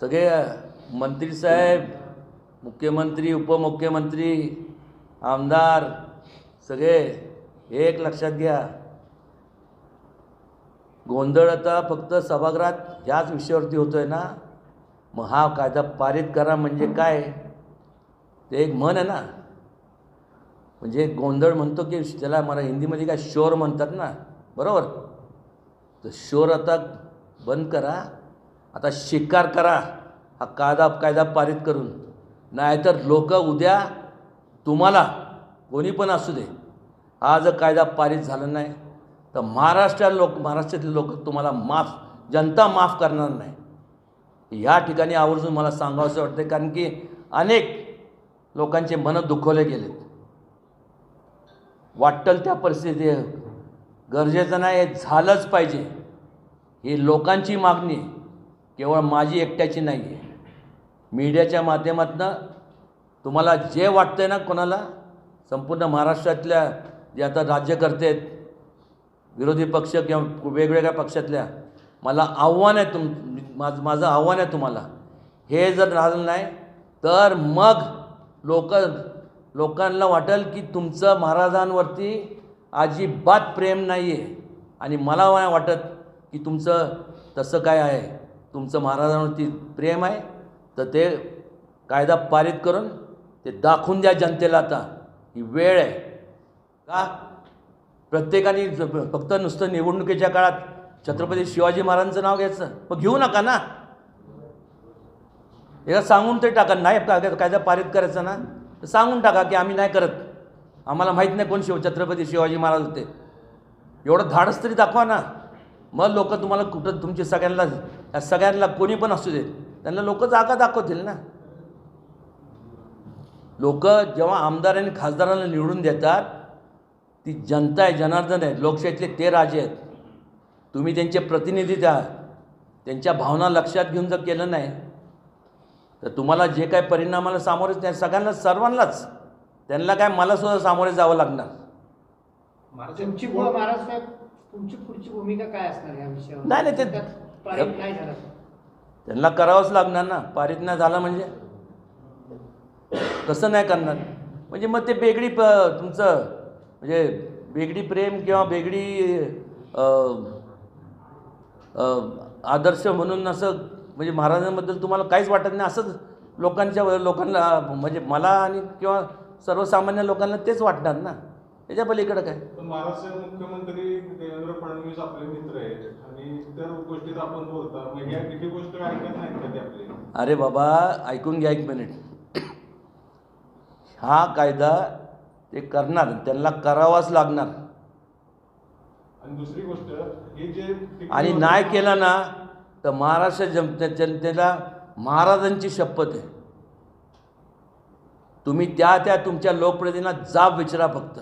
सगळे मंत्री साहेब मुख्यमंत्री उपमुख्यमंत्री आमदार सगळे एक लक्षात घ्या. गोंधळ आता फक्त सभागृहात ह्याच विषयावरती होतो आहे ना? मग हा कायदा पारित करा म्हणजे काय? ते एक मन आहे ना? म्हणजे गोंधळ म्हणतो की त्याला मला हिंदीमध्ये काय शोर म्हणतात ना? बरोबर? तर शोर आता बंद करा. आता शिकार करा. हा कायदा कायदा पारित करून. नाहीतर लोक उद्या तुम्हाला कोणी पण असू दे हा जर कायदा पारित झाला नाही तर महाराष्ट्र लोक महाराष्ट्रातले लोक तुम्हाला माफ जनता माफ करणार नाही. या ठिकाणी आवर्जून मला सांगावंसं वाटतं कारण की अनेक लोकांचे मनं दुखवले गेलेत. वाटल त्या परिस्थिती गरजेचं नाही हे झालंच पाहिजे. ही लोकांची मागणी आहे. केवळ माझी एकट्याची नाही आहे मीडियाच्या माध्यमातून तुम्हाला जे वाटतं आहे ना कोणाला संपूर्ण महाराष्ट्रातल्या जे आता राज्यकर्ते आहेत विरोधी पक्ष किंवा वेगवेगळ्या पक्षातल्या मला आव्हान आहे तुम माझं माझं आव्हान आहे तुम्हाला. हे जर राहिलं नाही तर मग लोक लोकांना वाटेल की तुमचं महाराजांवरती अजिबात प्रेम नाही आहे आणि मला वाटत की तुमचं तसं काय आहे. तुमचं महाराजांवरती प्रेम आहे तर ते कायदा पारित करून ते दाखवून द्या जनतेला आता. ही वेळ आहे. का? प्रत्येकाने फक्त नुसतं निवडणुकीच्या काळात छत्रपती शिवाजी महाराजांचं नाव घ्यायचं. मग घेऊ नका ना. एकदा सांगून तरी टाका. नाही का कायदा पारित करायचा ना? तर सांगून टाका की आम्ही नाही करत. आम्हाला माहीत नाही कोण शिव छत्रपती शिवाजी महाराज होते. एवढं धाडस तरी दाखवा ना. मग लोक तुम्हाला कुठं तुमचे सगळ्यांना या सगळ्यांना कोणी पण असू देत त्यांना लोक जागा दाखवतील ना. लोक जेव्हा आमदार आणि खासदारांना निवडून देतात ती जनता आहे जनार्दन आहे लोकशाहीतले ते राजे आहेत. तुम्ही त्यांचे प्रतिनिधी द्या त्यांच्या भावना लक्षात घेऊन जर केलं नाही तर तुम्हाला जे काय परिणामाला सामोरे त्या सगळ्यांना सर्वांनाच त्यांना काय मला सुद्धा सामोरे जावं लागणार. तुमची भू- महाराज साहेब तुमची पुढची भूमिका काय असणार या विषयावर? नाही, नाही, ते- त्यात पारित नाही झालं त्यांना करावंच लागणार ना. पारित नाही झालं म्हणजे? कसं नाही करणार? म्हणजे मग ते बेगडी प तुमचं म्हणजे बेगडी प्रेम किंवा बेगडी अं, अं, आदर्श म्हणून असं म्हणजे महाराजांबद्दल तुम्हाला काहीच वाटत नाही. असंच लोकांच्या लोकांना म्हणजे मला आणि किंवा सर्वसामान्य लोकांना तेच वाटणार ना? त्याच्या पलीकडं काय? पण महाराष्ट्राचे मुख्यमंत्री देवेंद्र फडणवीस आपले मित्र आहेत. आणि इतर गोष्टीत आपण बोलता मग या किती गोष्ट ऐकत नाहीत का ते आपले? अरे बाबा ऐकून घ्या एक मिनिट हा कायदा ते करणार त्यांना करावाच लागणार. आणि दुसरी गोष्ट हे जे आणि नाही केलं ना तर महाराष्ट्र जन जनतेला महाराजांची शपथ आहे. तुम्ही त्या त्या तुमच्या लोकप्रतिनिधींना जाब विचारा फक्त.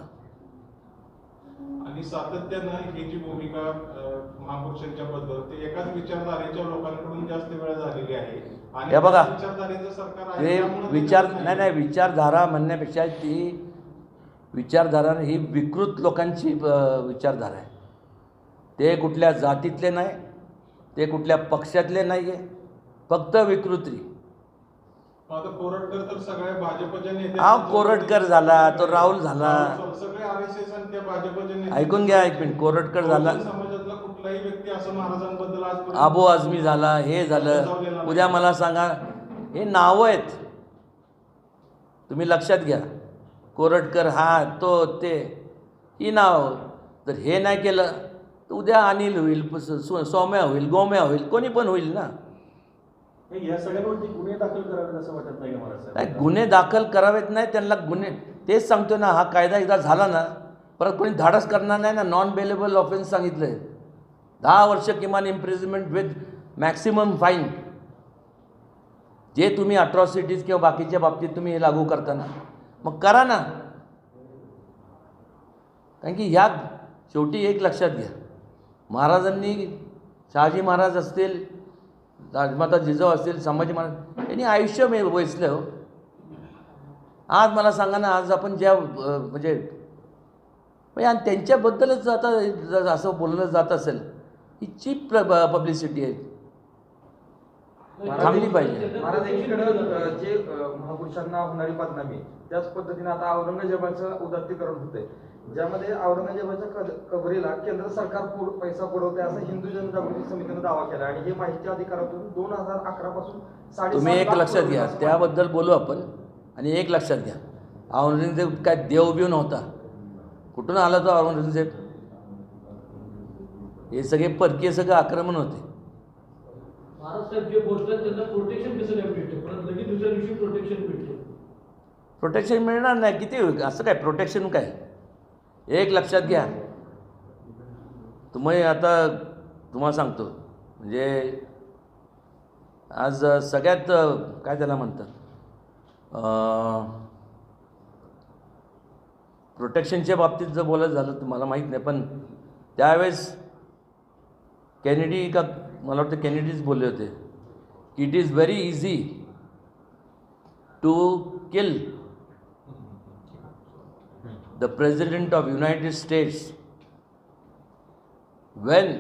आणि सातत्यानं ही जी भूमिका महापुरुषांच्या बद्दल ते एकाच विचारधारेच्या लोकांकडून जास्त वेळा झालेली आहे आणि हे बघा. त्या विचारधारेचं सरकार आहे ते त्यामुळे ते विचार करत नाही नाही विचारधारा म्हणण्यापेक्षा ती विचारधारा ही विकृत लोकांची अ, विचारधारा आहे ते कुठल्या जातीतले नाही ते कुठल्या पक्षातले नाही आहे फक्त विकृती आता कोरटकर तर सगळ्या भाजपच्या नेते हा, कोरटकर झाला, तो राहुल झाला. आणि त्या भाजपचे नेते. ऐकून घ्या एक मिनिट कोरटकर झाला. बहुजन समाजातला कुठलाही व्यक्ती असं महाराजांबद्दल आजपर्यंत आबो आझमी झाला हे झालं. उद्या मला सांगा हे नावं आहेत. तुम्ही लक्षात घ्या. कोरटकर हा तो ते ही नाव. जर हे नाही केलं तर उद्या अनिल होईल स- सो- सौम्या होईल गोम्या होईल कोणी पण होईल ना. नाही, या सगळ्यांवरती गुन्हे दाखल करावेत असं वाटत नाही का मला नाही गुन्हे दाखल करावेत नाही त्यांना गुन्हे तेच सांगतो ना हा कायदा एकदा झाला ना परत कोणी धाडस करणार नाही ना नॉन बेलेबल ऑफेन्स सांगितलं आहे दहा वर्ष किमान इम्प्रिझमेंट विथ मॅक्सिमम फाईन जे तुम्ही अट्रॉसिटीज किंवा बाकीच्या बाबतीत तुम्ही हे लागू करताना. मग करा ना. कारण की ह्या शेवटी एक लक्षात घ्या. महाराजांनी शहाजी महाराज असतील राजमाता जिजाऊ असतील संभाजी महाराज यांनी आयुष्य मे वेचलं हो. आज मला सांगा ना आज आपण ज्या म्हणजे म्हणजे आणि त्यांच्याबद्दलच आता असं बोललं जात असेल ही चीप पब्लिसिटी आहे. थांबली पाहिजे. महाराज एकीकडं जे महापुरुषांना होणारी बदनामी त्याच पद्धतीने आता औरंगजेबाचं उदात्तीकरण होतंय. ज्यामध्ये औरंगजेबाच्या कबरीला केंद्र सरकार पैसा पुरवते असं हिंदू जनजागृती समितीनं दावा केला. आणि हे माहिती अधिकारातून दोन हजार अकरा पासून तुम्ही एक लक्षात घ्या त्याबद्दल बोलू आपण. आणि एक लक्षात घ्या औरंगजेब काय देव बिव नव्हता. कुठून आला तो औरंगजेब? हे सगळे परकीय सगळं आक्रमण होते. प्रोटेक्शन मिळणार नाही. किती होईल? असं काय? प्रोटेक्शन काय? एक लक्षात घ्या. तुम्ही आता तुम्हाला सांगतो. म्हणजे आज सगळ्यात काय त्याला म्हणतात? प्रोटेक्शनच्या बाबतीत जर बोलायचं झालं तर मला माहीत नाही पण त्यावेळेस कॅनेडी का मला वाटतं कॅनेडीज बोलले होते की it is very easy to kill the president of United States when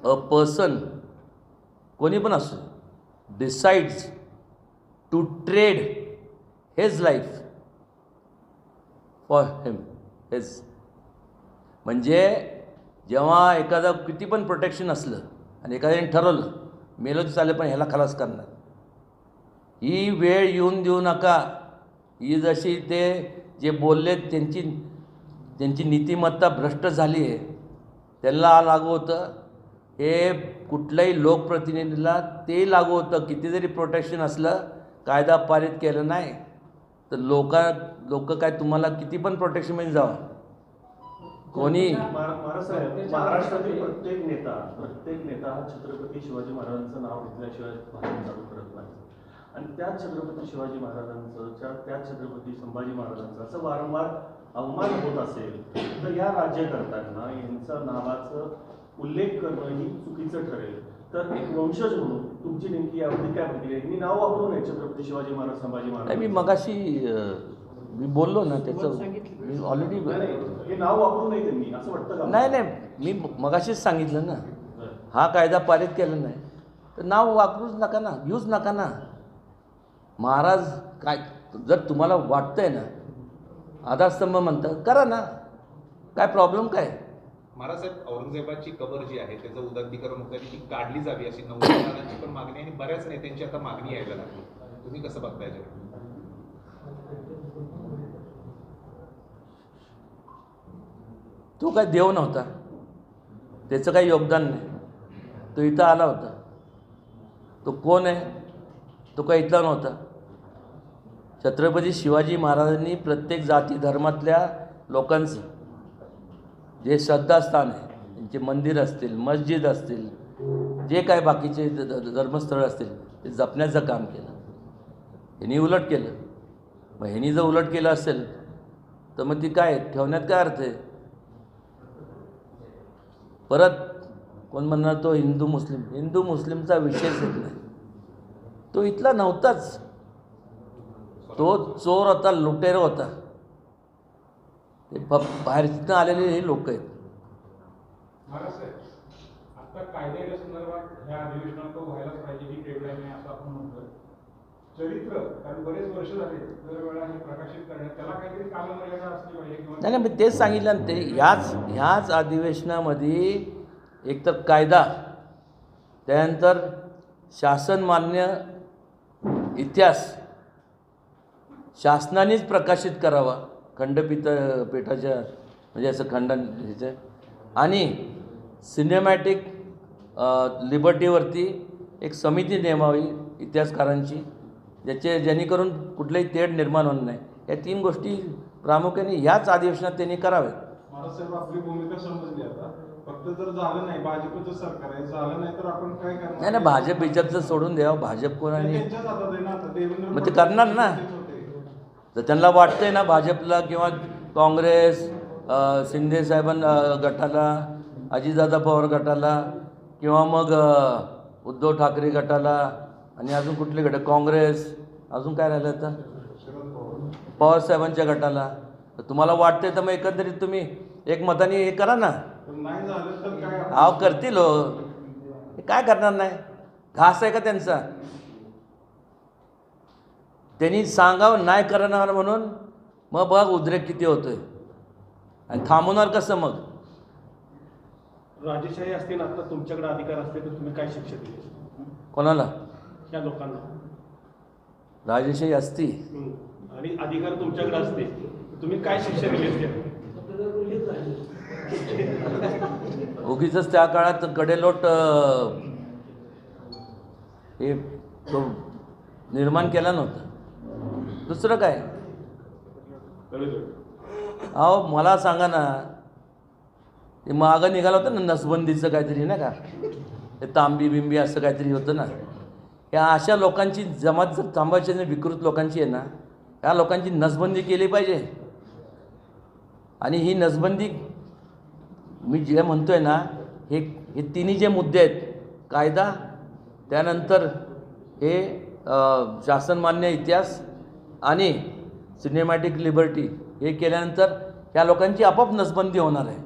a person कोणी पण असो decides to trade his life for him his. म्हणजे जेव्हा एखादं किती पण प्रोटेक्शन असलं आणि एखाद्याने ठरवलं मेलं तर चालेल पण ह्याला खलास करणार. ही वेळ येऊन देऊ नका. ही जशी ते जे बोलले त्यांची त्यांची नीतिमत्ता भ्रष्ट झाली आहे त्यांना लागू होतं. हे कुठल्याही लोकप्रतिनिधीला ते लागू होतं. किती जरी प्रोटेक्शन असलं कायदा पारित केलं नाही तर लोक लोक काय तुम्हाला किती पण प्रोटेक्शन जावं. कोणी? महाराज महाराष्ट्रातील प्रत्येक नेता प्रत्येक नेता हा छत्रपती शिवाजी महाराजांचं नाव घेतल्याशिवाय भाषण चालू करत नाही. आणि त्याच छत्रपती शिवाजी महाराजांचं त्या- त्याच छत्रपती संभाजी महाराजांचं असं वारंवार अवमान होत असेल तर या राज्यकर्त्यांना यांचा नावाचं उल्लेख करणं ही चुकीचं ठरेल. तर एक वंशज म्हणून तुमची नेमकी काय प्रतिक्रिया आहे? मी नाव वापरू नये छत्रपती शिवाजी महाराज संभाजी नाही मी महाराज मगाशी अं, मी बोललो ना त्याचं सांगितलं. मी ऑलरेडी नाही, नाही, हे नाव वापरू नये त्यांनी असं वाटतं का नाही नाही मी मगाशीच सांगितलं ना बरं. हा कायदा पारित केला नाही तर नाव वापरूच नका ना घेऊच नका ना महाराज काय जर तुम्हाला वाटतंय ना आधारस्तंभ म्हणतं करा ना काय प्रॉब्लेम काय महाराजसाहेब औरंगजेबाची कबर जी आहे त्याचं उदात्तीकरण होतं आणि ती काढली जावी अशी नवनिर्माणाची पण मागणी आहे आणि बऱ्याच नेत्यांची आता मागणी यायला लागली. तुम्ही कसं बघताय याच्याकडे? तो काय देव नव्हता. त्याचं काही योगदान नाही. तो इथं आला होता. तो कोण आहे? तो काय इथला नव्हता. छत्रपती शिवाजी महाराजांनी प्रत्येक जाती धर्मातल्या लोकांचं जे श्रद्धास्थान आहे त्यांचे मंदिर असतील मस्जिद असतील जे काय बाकीचे धर्मस्थळ असतील ते जपण्याचं काम केलं. ह्यांनी उलट केलं. मग ह्यांनी जर उलट केलं असेल तर मग ती काय ठेवण्यात काय अर्थ आहे? परत कोण म्हणणार तो हिंदू मुस्लिम. हिंदू मुस्लिमचा विषयच येत नाही. तो इथला नव्हताच. तो चोर होता लुटेर होता. ते ब बाहेरनं आलेले हे लोक आहेत. महाराज साहेब आता कायद्याच्या संदर्भात ह्या अधिवेशनात तो व्हायलाच पाहिजे ही डेडलाईन आहे असं आपण म्हणतोय. चरित्र कारण बरेच वर्ष झाले दरवेळा हे प्रकाशित करण्यात त्याला काहीतरी कालमर्यादा असली पाहिजे किंवा नाही नाही मी तेच सांगितलं ना ते ह्याच ह्याच अधिवेशनामध्ये एकतर कायदा त्यानंतर शासनमान्य इतिहास शासनानेच प्रकाशित करावा. खंडपीठ पीठाच्या म्हणजे असं खंडन ह्याचं. आणि सिनेमॅटिक लिबर्टीवरती एक समिती नेमावी इतिहासकारांची ज्याचे जेणेकरून कुठलंही तेढ निर्माण होणार नाही. या तीन गोष्टी प्रामुख्याने ह्याच अधिवेशनात त्यांनी कराव्यात. महाराजसाहेब आपली भूमिका समजली आता. फक्त जर झालं नाही भाजपचं सरकार आहे झालं नाही तर आपण काय करणार? नाही भाजप बिजपचं सोडून द्यावं. भाजप कोण ते आणि मग ते करणार ना. तर जर त्यांना वाटतंय ना भाजपला किंवा काँग्रेस शिंदे साहेबां गटाला अजितदादा पवार गटाला किंवा मग उद्धव ठाकरे गटाला आणि अजून कुठले गट? काँग्रेस. अजून काय राहिलं आता? पवार साहेबांच्या गटाला. तर तुम्हाला वाटतंय तर मग एकंदरीत तुम्ही एक मताने हे करा ना. पण आव करतील हो काय करणार नाही? घास आहे का त्यांचा? त्यांनी सांगावं नाही करणार म्हणून मग बघ उद्रेक किती होतोय. आणि थांबवणार कसं मग? राजेशाही असते ना आता तुमच्याकडे अधिकार असते तर तुम्ही काय शिक्षा दिली कोणाला? या लोकांना. राजेशाही असती. आणि अधिकार तुमच्याकडे असते तुम्ही काय शिक्षा दिली असते? उगीच त्या काळात कडेलोट हे तो निर्माण केला नव्हता. दुसरं काय? अहो मला सांगा ना ते मागं निघालं होतं ना नसबंदीचं काहीतरी ना का? ते तांबी बिंबी असं काहीतरी होतं ना. या अशा लोकांची जमात जर थांबायची विकृत लोकांची आहे ना या लोकांची नसबंदी केली पाहिजे. आणि ही नसबंदी मी जे म्हणतो आहे ना हे हे तिन्ही जे मुद्दे आहेत कायदा त्यानंतर हे शासनमान्य इतिहास आणि सिनेमॅटिक लिबर्टी हे केल्यानंतर ह्या लोकांची आपोआप नसबंदी होणार आहे.